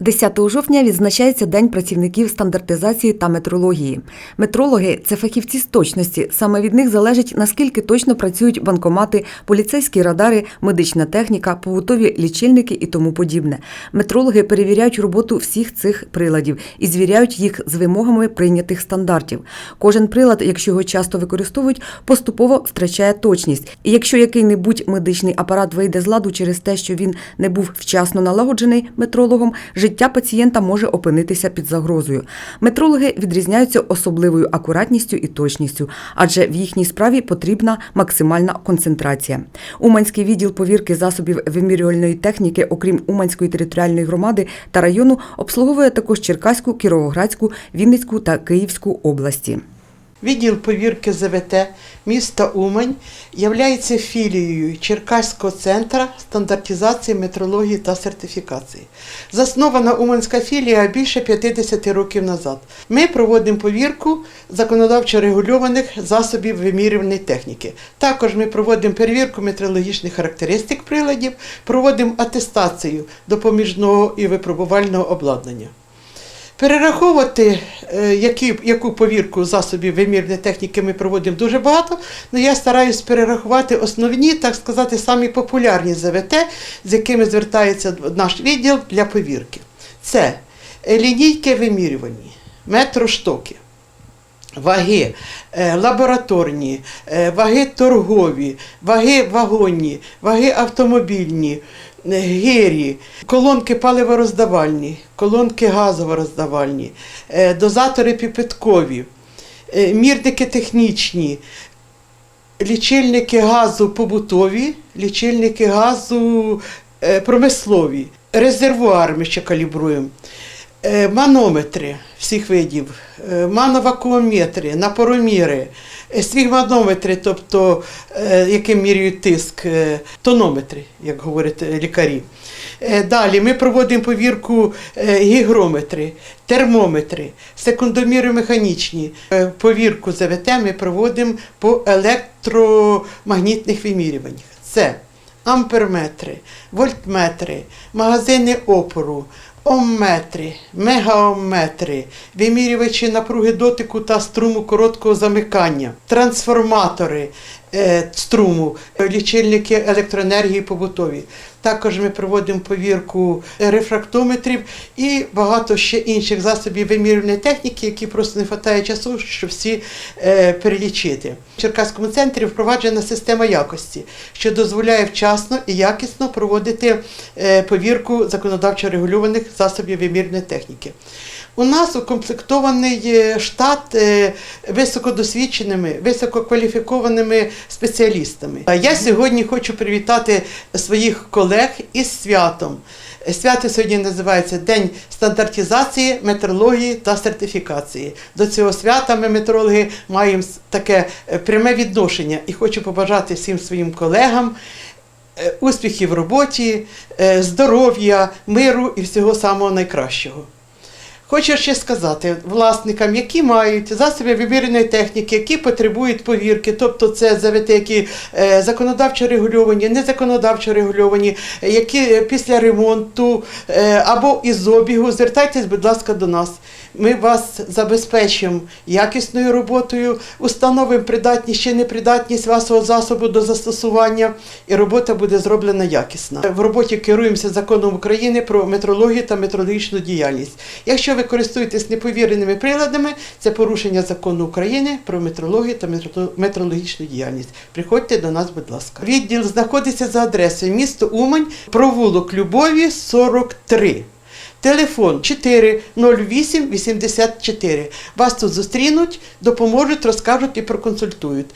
10 жовтня відзначається День працівників стандартизації та метрології. Метрологи це фахівці з точності. Саме від них залежить наскільки точно працюють банкомати, поліцейські радари, медична техніка, побутові лічильники і тому подібне. Метрологи перевіряють роботу всіх цих приладів і звіряють їх з вимогами прийнятих стандартів. Кожен прилад, якщо його часто використовують, поступово втрачає точність. І якщо який-небудь медичний апарат вийде з ладу через те, що він не був вчасно налагоджений метрологом, життя пацієнта може опинитися під загрозою. Метрологи відрізняються особливою акуратністю і точністю, адже в їхній справі потрібна максимальна концентрація. Уманський відділ повірки засобів вимірювальної техніки, окрім Уманської територіальної громади та району, обслуговує також Черкаську, Кіровоградську, Вінницьку та Київську області. Відділ повірки ЗВТ міста Умань являється філією Черкаського центру стандартизації, метрології та сертифікації. Заснована Уманська філія більше 50 років назад. Ми проводимо повірку законодавчо регульованих засобів вимірювальної техніки. Також ми проводимо перевірку метрологічних характеристик приладів, проводимо атестацію допоміжного і випробувального обладнання. Перераховувати, е, які, яку повірку засобів вимірної техніки ми проводимо дуже багато, але я стараюсь перерахувати основні, так сказати, самі популярні ЗВТ, з якими звертається наш відділ для повірки. Це е, лінійки вимірювані, метроштоки, ваги е, лабораторні, ваги торгові, ваги вагонні, ваги автомобільні, гирі, колонки паливороздавальні, колонки газовороздавальні, е, дозатори піпеткові, е, мірники технічні, лічильники газу побутові, лічильники газу е, промислові, резервуар ми ще калібруємо. Е, Манометри всіх видів, е, мановакуометри, напороміри, е, свігманометри, тобто яким міряють тиск, тонометри, як говорять лікарі. Далі ми проводимо повірку гігрометри, термометри, секундоміри механічні. Повірку ЗВТ ми проводимо по електромагнітних вимірюваннях. Це амперметри, вольтметри, магазини опору, омметри, мегаомметри, вимірювачі напруги дотику та струму короткого замикання, трансформатори е, струму, лічильники електроенергії побутові. Також ми проводимо повірку рефрактометрів і багато ще інших засобів вимірювальної техніки, які просто не вистачає часу, щоб всі е, перелічити. В Черкаському центрі впроваджена система якості, що дозволяє вчасно і якісно проводити е, повірку законодавчо регульованих засобів вимірювальної техніки. У нас укомплектований е, штат високодосвідченими, висококваліфікованими спеціалістами. Я сьогодні хочу привітати своїх колег із святом. Свято сьогодні називається День стандартизації, метрології та сертифікації. До цього свята ми, метрологи, маємо таке е, пряме відношення і хочу побажати всім своїм колегам е, успіхів в роботі, е, здоров'я, миру і всього самого найкращого. Хочу ще сказати власникам, які мають засоби вимірювальної техніки, які потребують повірки, тобто це ЗВТ, які е, законодавчо регульовані, незаконодавчо регульовані, які після ремонту е, або із обігу, звертайтесь, будь ласка, до нас. Ми вас забезпечимо якісною роботою, установимо придатність чи непридатність вашого засобу до застосування, і робота буде зроблена якісно. В роботі керуємося законом України про метрологію та метрологічну діяльність. Якщо ви користуєтесь неповіреними приладами, це порушення закону України про метрологію та метрологічну діяльність. Приходьте до нас, будь ласка. Відділ знаходиться за адресою місто Умань, провулок Любові 43. Телефон 408 84. Вас тут зустрінуть, допоможуть, розкажуть і проконсультують.